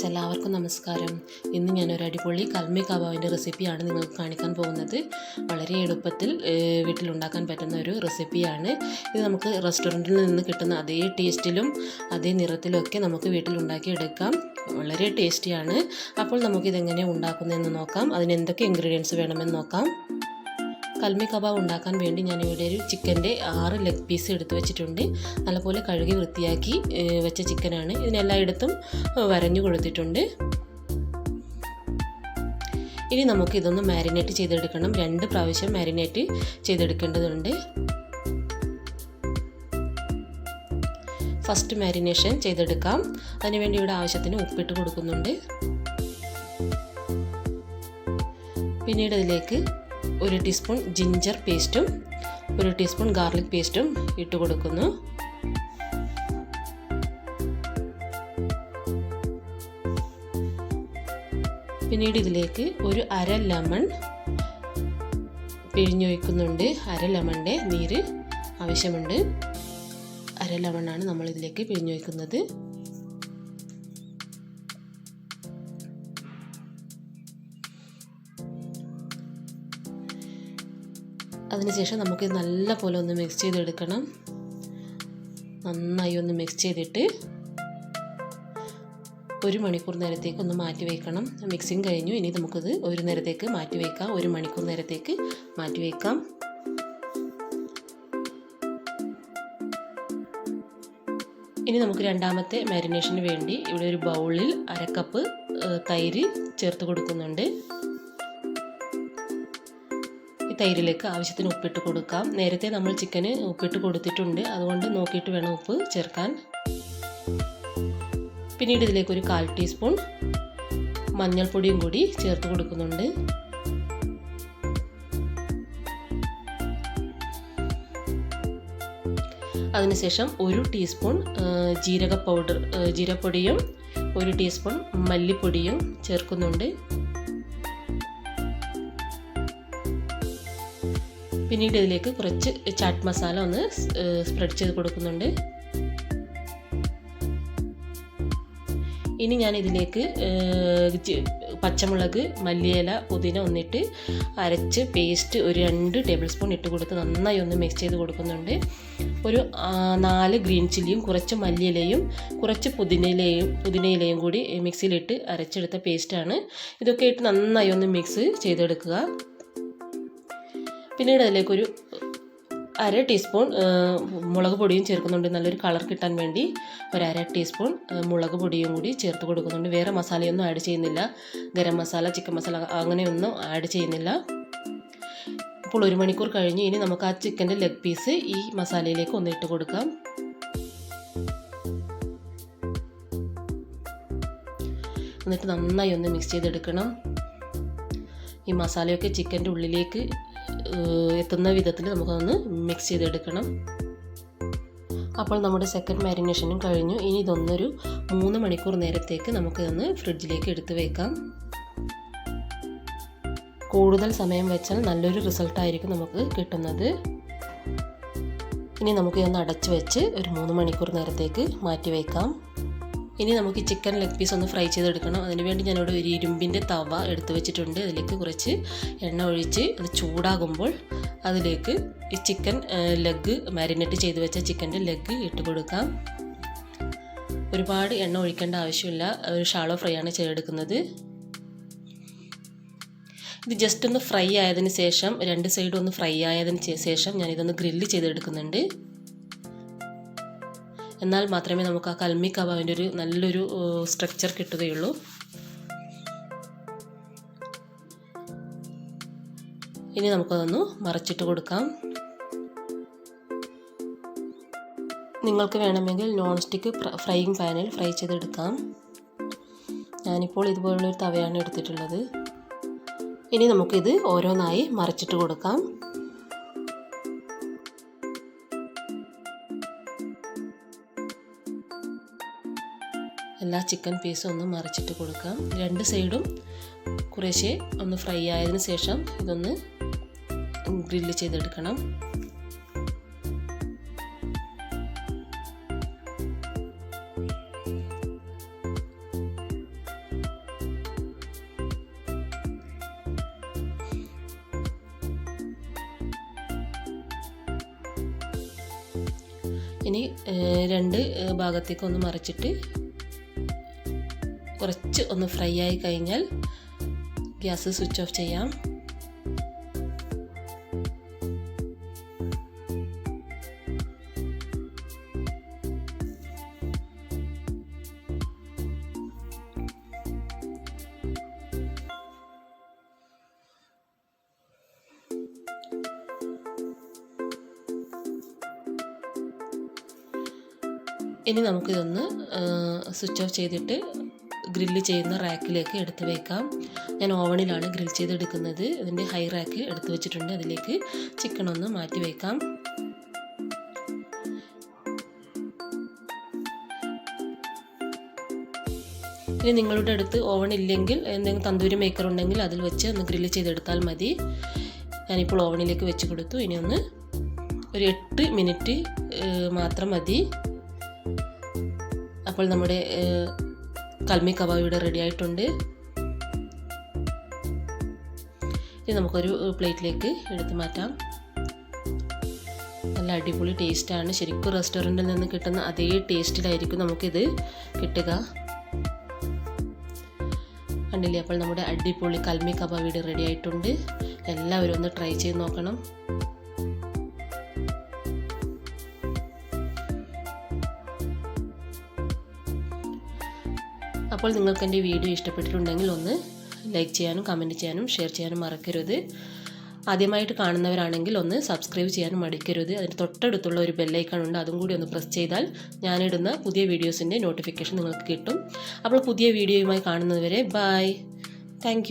Friends എല്ലാവർക്കും നമസ്കാരം. ഇന്ന് ഞാനൊരു അടിപൊളി കൽമി കബാബിന്റെ റെസിപ്പിയാണ് നിങ്ങൾക്ക് കാണിക്കാൻ പോകുന്നത്. വളരെ എളുപ്പത്തിൽ വീട്ടിലുണ്ടാക്കാൻ പറ്റുന്ന ഒരു റെസിപ്പിയാണ്. ഇത് നമുക്ക് റെസ്റ്റോറന്റിൽ നിന്ന് കിട്ടുന്ന അതേ ടേസ്റ്റിലും അതേ നിറത്തിലുമൊക്കെ നമുക്ക് വീട്ടിലുണ്ടാക്കി എടുക്കാം വളരെ ടേസ്റ്റിയാണ്. അപ്പോൾ നമുക്കിതെങ്ങനെ ഉണ്ടാക്കുന്നതെന്ന് നോക്കാം. അതിന് എന്തൊക്കെ ഇൻഗ്രീഡിയൻസ് വേണമെന്ന് നോക്കാം. കൽമി കബാബ് ഉണ്ടാക്കാൻ വേണ്ടി ഞാൻ ഇവിടെ ഒരു ചിക്കന്റെ ആറ് ലെഗ് പീസ് എടുത്തു വെച്ചിട്ടുണ്ട്. നല്ലപോലെ കഴുകി വൃത്തിയാക്കി വെച്ച ചിക്കനാണ്. ഇതിനെല്ലായിടത്തും വരഞ്ഞു കൊടുത്തിട്ടുണ്ട് ഇനി നമുക്ക് ഇതൊന്ന് മാരിനേറ്റ് ചെയ്തെടുക്കണം. രണ്ട് പ്രാവശ്യം മാരിനേറ്റ് ചെയ്തെടുക്കേണ്ടതുണ്ട്. ഫസ്റ്റ് മാരിനേഷൻ ചെയ്തെടുക്കാം. അതിനുവേണ്ടി ഇവിടെ ആവശ്യത്തിന് ഉപ്പിട്ട് കൊടുക്കുന്നുണ്ട്. പിന്നീട് ഇതിലേക്ക് ഒരു ടീസ്പൂൺ ജിഞ്ചർ പേസ്റ്റും ഒരു ടീസ്പൂൺ ഗാർലിക് പേസ്റ്റും ഇട്ട് കൊടുക്കുന്നു. പിന്നീട് ഇതിലേക്ക് ഒരു അര ലെമൺ പിഴിഞ്ഞൊഴിക്കുന്നുണ്ട് അര ലെമണിന്റെ നീര് ആവശ്യമുണ്ട്. അര ലെമണാണ് നമ്മളിതിലേക്ക് പിഴിഞ്ഞൊഴിക്കുന്നത് അതിനുശേഷം നമുക്ക് നല്ല പോലെ ഒന്ന് മിക്സ് ചെയ്തെടുക്കണം. നന്നായി ഒന്ന് മിക്സ് ചെയ്തിട്ട് ഒരു മണിക്കൂർ നേരത്തേക്ക് ഒന്ന് മാറ്റി വയ്ക്കണം മിക്സിങ് കഴിഞ്ഞു. ഇനി നമുക്കിത് ഒരു നേരത്തേക്ക് മാറ്റി വയ്ക്കാം ഒരു മണിക്കൂർ നേരത്തേക്ക് മാറ്റി വയ്ക്കാം ഇനി നമുക്ക് രണ്ടാമത്തെ മാരിനേഷന് വേണ്ടി ഇവിടെ ഒരു ബൗളിൽ അരക്കപ്പ് തൈര് ചേർത്ത് കൊടുക്കുന്നുണ്ട്. തൈരിലേക്ക് ആവശ്യത്തിന് ഉപ്പിട്ട് കൊടുക്കാം. നേരത്തെ നമ്മൾ ചിക്കന് ഉപ്പിട്ട് കൊടുത്തിട്ടുണ്ട്. അതുകൊണ്ട് നോക്കിയിട്ട് വേണം ഉപ്പ് ചേർക്കാൻ. പിന്നീട് ഇതിലേക്ക് ഒരു കാൽ ടീസ്പൂൺ മഞ്ഞൾപ്പൊടിയും കൂടി ചേർത്ത് കൊടുക്കുന്നുണ്ട്. അതിനുശേഷം ഒരു ടീസ്പൂൺ ജീരക പൗഡർ ജീരപ്പൊടിയും ഒരു ടീസ്പൂൺ മല്ലിപ്പൊടിയും ചേർക്കുന്നുണ്ട്. പിന്നീട് ഇതിലേക്ക് കുറച്ച് ചാറ്റ് മസാല ഒന്ന് സ്പ്രെഡ് ചെയ്ത് കൊടുക്കുന്നുണ്ട്. ഇനി ഞാൻ ഇതിലേക്ക് പച്ചമുളക് മല്ലിയില പുതിന ഒന്നിട്ട് അരച്ച് പേസ്റ്റ് ഒരു രണ്ട് ടേബിൾ സ്പൂൺ ഇട്ട് കൊടുത്ത് നന്നായി ഒന്ന് മിക്സ് ചെയ്ത് കൊടുക്കുന്നുണ്ട്. ഒരു നാല് ഗ്രീൻ ചില്ലിയും കുറച്ച് മല്ലിയിലയും കുറച്ച് പുതിനയിലയും പുതിനയിലയും കൂടി മിക്സിയിലിട്ട് അരച്ചെടുത്ത പേസ്റ്റാണ് ഇതൊക്കെ ഇട്ട് നന്നായി ഒന്ന് മിക്സ് ചെയ്തെടുക്കുക. പിന്നീട് അതിലേക്കൊരു അര ടീസ്പൂൺ മുളക് പൊടിയും ചേർക്കുന്നുണ്ട്. നല്ലൊരു കളർ കിട്ടാൻ വേണ്ടി ഒരു അര ടീസ്പൂൺ മുളക് പൊടിയും കൂടി ചേർത്ത് കൊടുക്കുന്നുണ്ട്. വേറെ മസാലയൊന്നും ആഡ് ചെയ്യുന്നില്ല. ഗരം മസാല ചിക്കൻ മസാല അങ്ങനെയൊന്നും ആഡ് ചെയ്യുന്നില്ല. ഇപ്പോൾ ഒരു മണിക്കൂർ കഴിഞ്ഞ് ഇനി നമുക്ക് ആ ചിക്കന്റെ ലെഗ് പീസ് ഈ മസാലയിലേക്ക് ഒന്ന് ഇട്ട് കൊടുക്കാം. എന്നിട്ട് നന്നായി ഒന്ന് മിക്സ് ചെയ്തെടുക്കണം. ഈ മസാലയൊക്കെ ചിക്കന്റെ ഉള്ളിലേക്ക് എത്തുന്ന വിധത്തിൽ നമുക്കൊന്ന് മിക്സ് ചെയ്തെടുക്കണം. അപ്പോൾ നമ്മുടെ സെക്കൻഡ് മാരിനേഷനും കഴിഞ്ഞു. ഇനി ഇതൊന്നൊരു മൂന്ന് മണിക്കൂർ നേരത്തേക്ക് നമുക്കിതൊന്ന് ഫ്രിഡ്ജിലേക്ക് എടുത്തു വയ്ക്കാം കൂടുതൽ സമയം വെച്ചാൽ നല്ലൊരു റിസൾട്ടായിരിക്കും നമുക്ക് കിട്ടുന്നത്. ഇനി നമുക്ക് ഇതൊന്ന് അടച്ചു വെച്ച് ഒരു മൂന്ന് മണിക്കൂർ നേരത്തേക്ക് മാറ്റി വയ്ക്കാം ഇനി നമുക്ക് ചിക്കൻ ലെഗ് പീസ് ഒന്ന് ഫ്രൈ ചെയ്തെടുക്കണം. അതിനുവേണ്ടി ഞാനിവിടെ ഒരു ഇരുമ്പിന്റെ തവ എടുത്തു വെച്ചിട്ടുണ്ട്. അതിലേക്ക് കുറച്ച് എണ്ണ ഒഴിച്ച് അത് ചൂടാകുമ്പോൾ അതിലേക്ക് ഈ ചിക്കൻ ലെഗ് മാരിനേറ്റ് ചെയ്ത് വെച്ച ചിക്കന്റെ ലെഗ് ഇട്ട് കൊടുക്കാം. ഒരുപാട് എണ്ണ ഒഴിക്കേണ്ട ആവശ്യമില്ല. ഒരു ഷാളോ ഫ്രൈ ആണ് ചെയ്തെടുക്കുന്നത്. ഇത് ജസ്റ്റ് ഒന്ന് ഫ്രൈ ആയതിന് ശേഷം രണ്ട് സൈഡും ഒന്ന് ഫ്രൈ ആയതിന് ശേഷം ഞാനിതൊന്ന് ഗ്രില്ല് ചെയ്തെടുക്കുന്നുണ്ട്. എന്നാൽ മാത്രമേ നമുക്ക് ആ കൽമി കബാബിന്റെ ഒരു നല്ലൊരു സ്ട്രക്ചർ കിട്ടുകയുള്ളൂ. ഇനി നമുക്കതൊന്ന് മറച്ചിട്ട് കൊടുക്കാം. നിങ്ങൾക്ക് വേണമെങ്കിൽ നോൺ സ്റ്റിക്ക് ഫ്രൈയിങ് പാനിൽ ഫ്രൈ ചെയ്തെടുക്കാം. ഞാനിപ്പോൾ ഇതുപോലുള്ളൊരു തവയാണ് എടുത്തിട്ടുള്ളത്. ഇനി നമുക്കിത് ഓരോന്നായി മറിച്ചിട്ട് കൊടുക്കാം. എല്ലാ ചിക്കൻ പീസും ഒന്ന് മറിച്ചിട്ട് കൊടുക്കാം. രണ്ട് സൈഡും കുറേശ്ശെ ഒന്ന് ഫ്രൈ ആയതിന് ശേഷം ഇതൊന്ന് ഗ്രില്ല് ചെയ്തെടുക്കണം. ഇനി രണ്ട് ഭാഗത്തേക്ക് ഒന്ന് മറിച്ചിട്ട് കുറച്ച് ഒന്ന് ഫ്രൈ ആയി കഴിഞ്ഞാൽ ഗ്യാസ് സ്വിച്ച് ഓഫ് ചെയ്യാം. ഇനി നമുക്കിതൊന്ന് സ്വിച്ച് ഓഫ് ചെയ്തിട്ട് ഗ്രില്ല് ചെയ്യുന്ന റാക്കിലേക്ക് എടുത്ത് വയ്ക്കാം ഞാൻ ഓവണിലാണ് ഗ്രിൽ ചെയ്തെടുക്കുന്നത്. അതിന്റെ ഹൈ റാക്ക് എടുത്ത് വെച്ചിട്ടുണ്ട്. അതിലേക്ക് ചിക്കൻ ഒന്ന് മാറ്റി വയ്ക്കാം ഇനി നിങ്ങളുടെ അടുത്ത് ഓവൺ ഇല്ലെങ്കിൽ എന്തെങ്കിലും തന്തൂരി മേക്കർ ഉണ്ടെങ്കിൽ അതിൽ വെച്ച് ഒന്ന് ഗ്രില്ല് ചെയ്തെടുത്താൽ മതി. ഞാനിപ്പോൾ ഓവണിലേക്ക് വെച്ച് കൊടുത്തു. ഇനി ഒന്ന് ഒരു എട്ട് മിനിറ്റ് മാത്രം മതി. അപ്പോൾ നമ്മുടെ കൽമി കബാബ് ഇവിടെ റെഡി ആയിട്ടുണ്ട്. ഇനി നമുക്കൊരു പ്ലേറ്റിലേക്ക് എടുത്തു മാറ്റാം. നല്ല അടിപൊളി ടേസ്റ്റാണ് ശരിക്കും റെസ്റ്റോറന്റിൽ നിന്ന് കിട്ടുന്ന അതേ ടേസ്റ്റിലായിരിക്കും നമുക്കിത് കിട്ടുക. കണ്ടില്ലേ? അപ്പോൾ നമ്മുടെ അടിപൊളി കൽമി കബാബ് ഇവിടെ റെഡി ആയിട്ടുണ്ട്. എല്ലാവരും ഒന്ന് ട്രൈ ചെയ്ത് നോക്കണം. അപ്പോൾ നിങ്ങൾക്ക് എന്റെ വീഡിയോ ഇഷ്ടപ്പെട്ടിട്ടുണ്ടെങ്കിൽ ഒന്ന് ലൈക്ക് ചെയ്യാനും കമന്റ് ചെയ്യാനും ഷെയർ ചെയ്യാനും മറക്കരുത്. ആദ്യമായിട്ട് കാണുന്നവരാണെങ്കിൽ ഒന്ന് സബ്സ്ക്രൈബ് ചെയ്യാനും മടിക്കരുത്. അതിന് തൊട്ടടുത്തുള്ള ഒരു ബെല്ലൈക്കൺ ഉണ്ട് അതും കൂടി ഒന്ന് പ്രസ് ചെയ്താൽ ഞാനിടുന്ന പുതിയ വീഡിയോസിന്റെ നോട്ടിഫിക്കേഷൻ നിങ്ങൾക്ക് കിട്ടും. അപ്പോൾ പുതിയ വീഡിയോയുമായി കാണുന്നതുവരെ ബായ് താങ്ക്